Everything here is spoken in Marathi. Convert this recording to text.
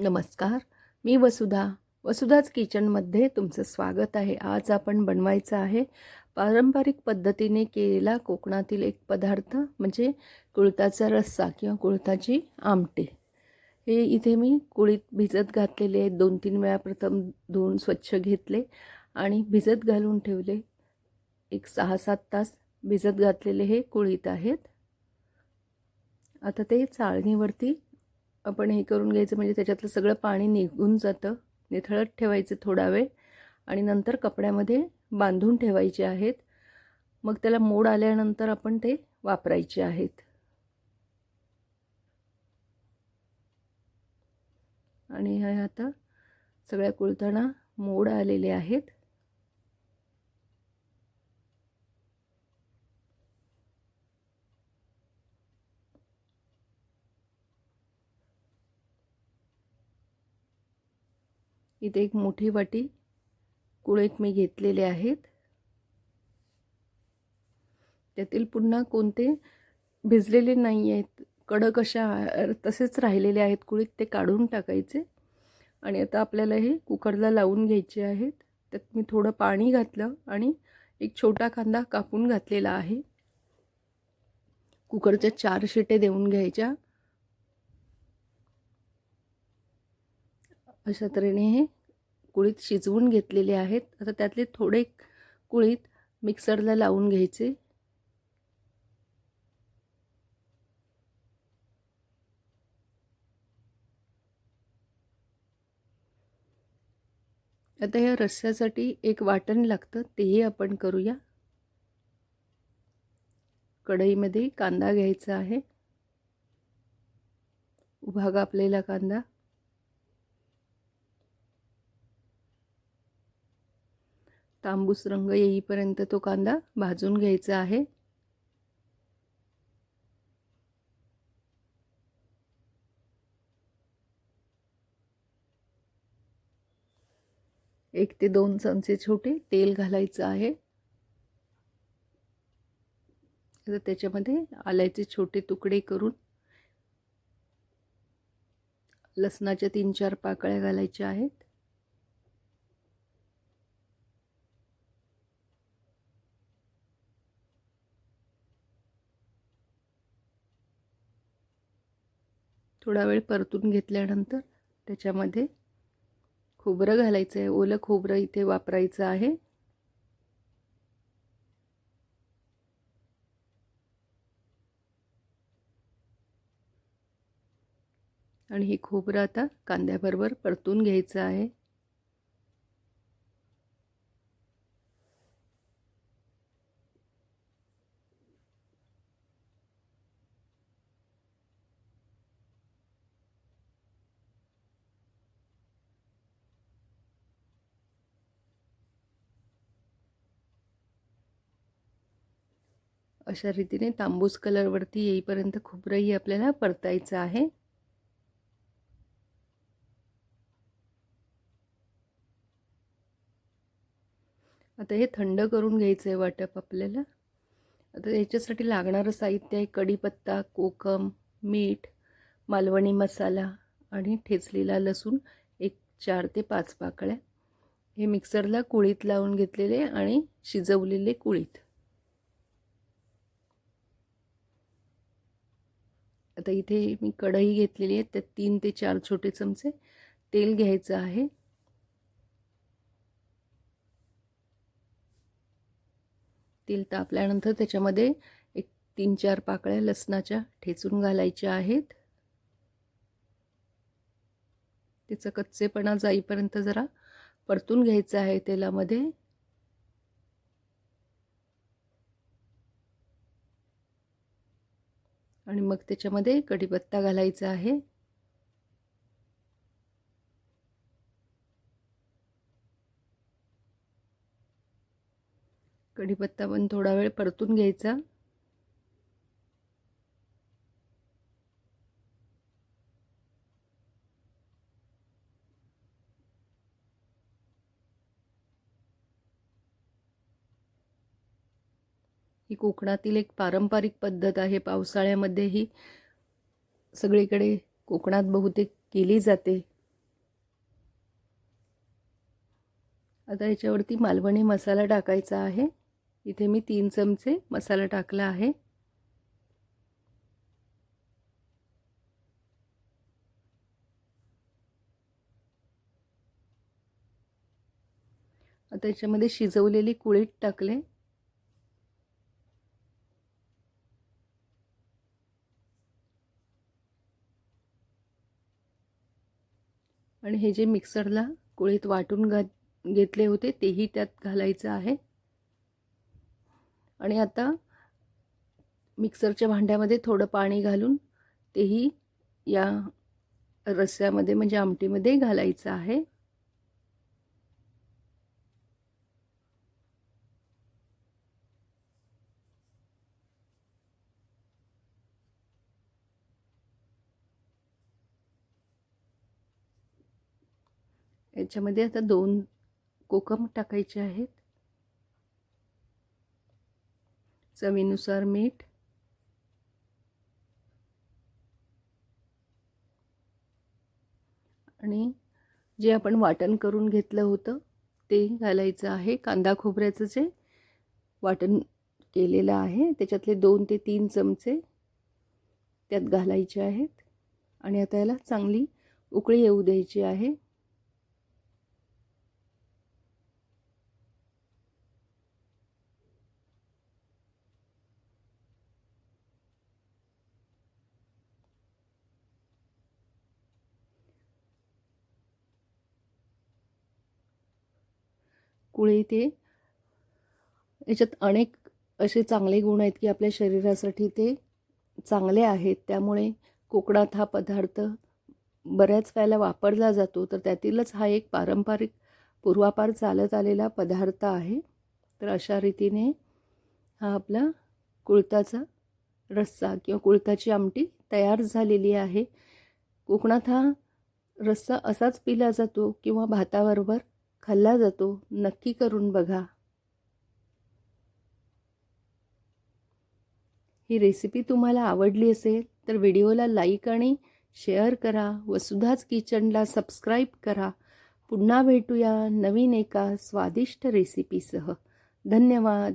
नमस्कार मी वसुधा. वसुधाच किचनमध्ये तुमचं स्वागत आहे. आज आपण बनवायचं आहे पारंपरिक पद्धतीने केलेला कोकणातील एक पदार्थ म्हणजे कुळताचा रस्सा किंवा कुळताची आमटी. हे इथे मी कुळीत भिजत घातलेले आहेत. दोन तीन वेळा प्रथम धुवून स्वच्छ घेतले आणि भिजत घालून ठेवले. एक सहा सात तास भिजत घातलेले हे कुळीत आहेत. आता ते चाळणीवरती आपण हे करून घ्यायचं म्हणजे त्याच्यातलं सगळं पाणी निघून जातं. निथळत ठेवायचं थोडा वेळ आणि नंतर कपड्यामध्ये बांधून ठेवायचे आहेत. मग त्याला मोड आल्यानंतर आपण ते वापरायचे आहेत. आणि हे आता सगळ्या कुळताना मोड आलेले आहेत. इथे एक मोठी वाटी कुळीत मी घेतलेले आहेत. त्यातील पुन्हा कोणते भिजलेले नाही आहेत कडक अशा तसेच राहिलेले आहेत कुळीत ते काढून टाकायचे. आणि आता आपल्याला हे कुकरला लावून घ्यायचे आहेत. त्यात मी थोडं पाणी घातलं आणि एक छोटा कांदा कापून घातलेला आहे. कुकरच्या चार शिटे देऊन घ्यायच्या. अशा तऱ्हेने हे कुळीत शिजवून घेतलेले आहेत. आता त्यातले थोडे कुळीत मिक्सरला लावून घ्यायचे. आता या रस्स्यासाठी एक वाटण लागतं तेही आपण करूया. कढईमध्ये कांदा घ्यायचा आहे. उभा कापलेला कांदा. तांबूस रंग येईपर्यंत तो कांदा भाजून घ्यायचा आहे. एक ते दोन चमचे छोटे तेल घालायचं आहे. तर त्याच्यामध्ये आल्याचे छोटे तुकडे करून लसणाच्या तीन चार पाकळ्या घालायच्या आहेत. थोडा वेळ परतून घेतल्यानंतर त्याच्यामध्ये खोबरं घालायचं आहे ओलं खोबरं इथे वापरायचं आहे. आणि हे खोबरं आता कांद्याबरोबर परतून घ्यायचं आहे. अशा रीतीने तांबूस कलरवरती येईपर्यंत खोबरंही आपल्याला परतायचं आहे. आता हे थंड करून घ्यायचं आहे वाटप आपल्याला. आता याच्यासाठी लागणारं साहित्य आहे कढीपत्ता कोकम मीठ मालवणी मसाला आणि ठेचलेला लसूण एक चार ते पाच पाकळ्या. हे मिक्सरला कुळीत लावून घेतलेले आणि शिजवलेले कुळीत. आता इथे मी कढई घेतलेली आहे. त्यात तीन ते चार छोटे चमचे तेल घ्यायचं आहे. तेल तापल्यानंतर त्याच्यामध्ये एक तीन चार पाकळ्या लसणाच्या ठेचून घालायच्या आहेत. त्याचा कच्चेपणा जाईपर्यंत जरा परतून घ्यायचं आहे तेलामध्ये. आणि मग त्याच्यामध्ये कढीपत्ता घालायचा आहे. कढीपत्ता पण थोडा वेळ परतून घ्यायचा. ही कोकणातील एक पारंपरिक पद्धत आहे. पावसाळ्यामध्येही सगळीकडे कोकणात बहुतेक केली जाते. आता याच्यावरती मालवणी मसाला टाकायचा आहे. इथे मी तीन चमचे मसाला टाकला आहे. आता याच्यामध्ये शिजवलेली कुळीत टाकले. आणि हे जे मिक्सरला कुळीत वाटून घा घेतले होते तेही त्यात घालायचं आहे. आणि आता मिक्सरच्या भांड्यामध्ये थोडं पाणी घालून तेही या रस्स्यामध्ये म्हणजे आमटीमध्ये घालायचं आहे. याच्यामध्ये आता दोन कोकम टाकायचे आहेत. चवीनुसार मीठ. आणि जे आपण वाटण करून घेतलं होतं ते घालायचं आहे. कांदा खोबऱ्याचं जे वाटण केलेलं आहे त्याच्यातले दोन ते तीन चमचे त्यात घालायचे आहेत. आणि आता याला चांगली उकळी येऊ द्यायची आहे. कुळे ते. याच्यात अनेक असे चांगले गुण आहेत की आपल्या शरीरासाठी ते चांगले आहेत. त्यामुळे कोकणात हा पदार्थ बऱ्याच वेळेला वापरला जातो. तर त्यातीलच हा एक पारंपरिक पूर्वापार चालत आलेला पदार्थ आहे. तर अशा रीतीने हा आपला कुळताचा रस्सा किंवा कुळताची आमटी तयार झालेली आहे. कोकणात हा रस्सा असाच पिला जातो किंवा भाताबरोबर खाल्ला जातो. नक्की करून बघा. ही रेसिपी तुम्हाला आवडली असेल तर व्हिडिओला लाईक आणि शेअर करा. वसुधाच किचनला सबस्क्राईब करा. पुन्हा भेटूया नवीन एका स्वादिष्ट रेसिपीसह धन्यवाद.